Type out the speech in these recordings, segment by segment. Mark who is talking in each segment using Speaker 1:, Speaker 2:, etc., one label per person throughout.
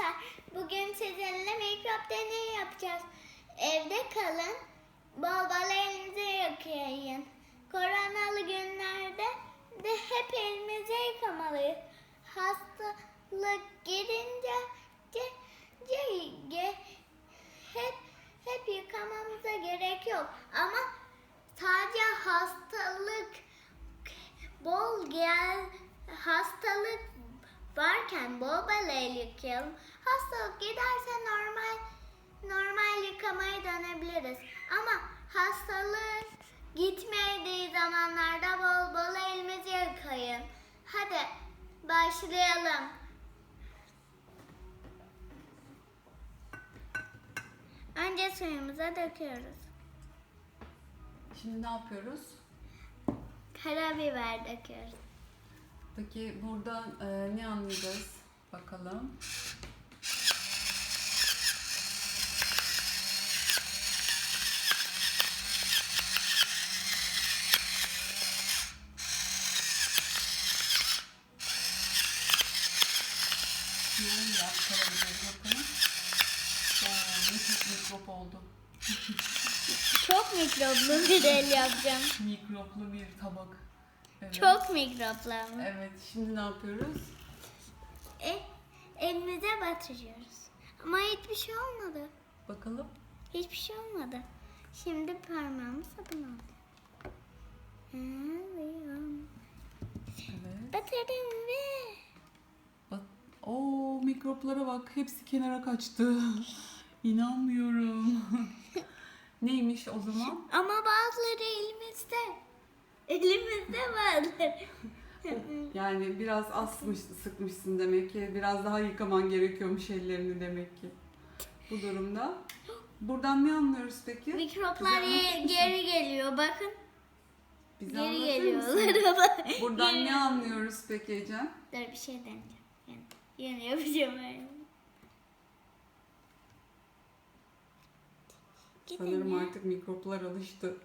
Speaker 1: Arkadaşlar bugün sizinle mikrop deneyi yapacağız. Evde kalın. Bol bol elinizi yıkayın. Koronalı günlerde de hep elimizi yıkamalıyız. Hastalık girince ce- ce- ge- hep hep yıkamamıza gerek yok. Ama sadece hastalık bol gel hastalık varken bol bol el yıkayalım. Hastalık giderse normal normal yıkamaya dönebiliriz. Ama hastalık gitmediği zamanlarda bol bol elimizi yıkayın. Hadi başlayalım. Önce suyumuza döküyoruz.
Speaker 2: Şimdi ne yapıyoruz?
Speaker 1: Karabiber döküyoruz.
Speaker 2: Peki buradan e, ne anlayacağız? Bakalım. Yoğun biraz karabiberi bakalım. Oo, ne çok mikrop oldu.
Speaker 1: Çok mikroplu bir el yapacağım.
Speaker 2: Mikroplu bir tabak. Evet.
Speaker 1: Çok mikroplu ama.
Speaker 2: Evet, şimdi ne yapıyoruz?
Speaker 1: E, elimize batırıyoruz. Ama hiçbir şey olmadı.
Speaker 2: Bakalım.
Speaker 1: Hiçbir şey olmadı. Şimdi parmağımı sabun. Alıyorum.
Speaker 2: Evet.
Speaker 1: Batırdım ve
Speaker 2: Bak, o mikroplara bak. Hepsi kenara kaçtı. İnanmıyorum. Neymiş o zaman?
Speaker 1: ama bazıları elimizde. Elimizde bazıları.
Speaker 2: Yani biraz asmış, sıkmışsın demek ki. Biraz daha yıkaman gerekiyormuş ellerini demek ki. Bu durumda. Buradan ne anlıyoruz peki?
Speaker 1: Mikroplar
Speaker 2: Bize anlatır
Speaker 1: ye-
Speaker 2: mısın?
Speaker 1: geri geliyor bakın.
Speaker 2: Bize
Speaker 1: geri
Speaker 2: anlatır mısın?
Speaker 1: geliyorlar ama.
Speaker 2: Buradan ne anlıyoruz peki Ecem?
Speaker 1: Dur bir şey deneyeceğim. Yani, yeni yapacağım öyle.
Speaker 2: Sanırım artık mikroplar alıştı.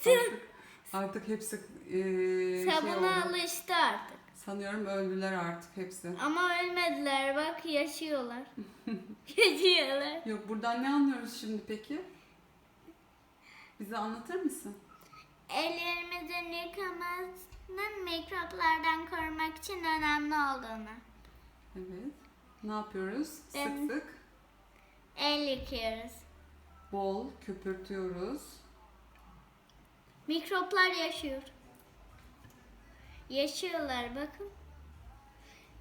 Speaker 1: Sen-
Speaker 2: artık, artık hepsi eee, şey
Speaker 1: Sabuna
Speaker 2: oldu.
Speaker 1: alıştı artık.
Speaker 2: Sanıyorum öldüler artık hepsi.
Speaker 1: Ama ölmediler bak yaşıyorlar. yaşıyorlar.
Speaker 2: Yok buradan ne anlıyoruz şimdi peki? Bize anlatır mısın?
Speaker 1: Ellerimizin yıkamasının mikroplardan korumak için önemli olduğunu.
Speaker 2: Evet. Ne yapıyoruz?
Speaker 1: Ben-
Speaker 2: Sık sık
Speaker 1: El yıkıyoruz.
Speaker 2: bol köpürtüyoruz.
Speaker 1: Mikroplar yaşıyor. Yaşıyorlar bakın.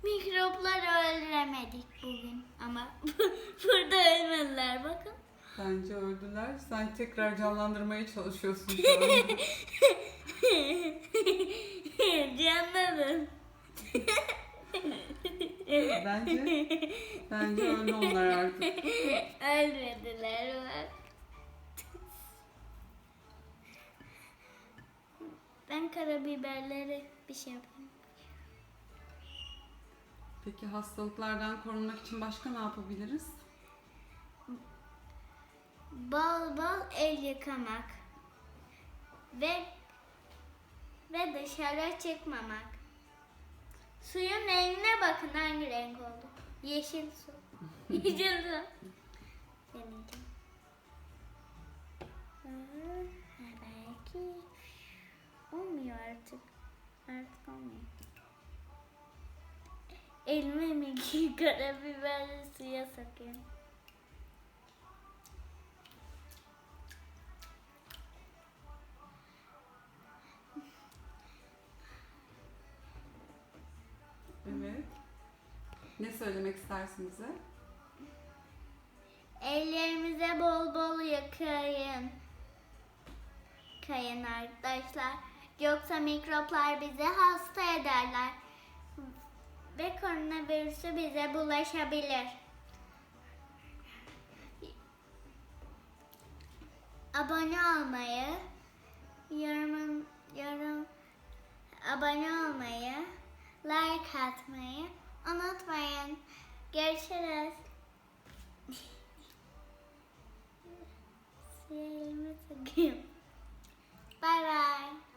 Speaker 1: Mikropları öldüremedik bugün ama burada ölmediler bakın.
Speaker 2: Bence öldüler. Sen tekrar canlandırmaya çalışıyorsun şu bence bence öldü onlar artık.
Speaker 1: Ölmediler bak. Ben karabiberleri bir şey yapayım.
Speaker 2: Peki hastalıklardan korunmak için başka ne yapabiliriz?
Speaker 1: Bol bol el yıkamak. Ve ve dışarı çıkmamak. Suyun rengine bakın hangi renk oldu. Yeşil su. Yeşil su. Deneyeceğim. Olmuyor artık. Artık olmuyor. Elime mi karabiberli suya sokuyorum.
Speaker 2: Evet. Ne söylemek istersin bize?
Speaker 1: Ellerimize bol bol yıkayın. Kayın arkadaşlar. Yoksa mikroplar bizi hasta ederler. Ve koronavirüsü bize bulaşabilir. Abone olmayı, yorum, yorum, abone olmayı, like atmayı unutmayın. Görüşürüz. Elime takayım. Bye bye.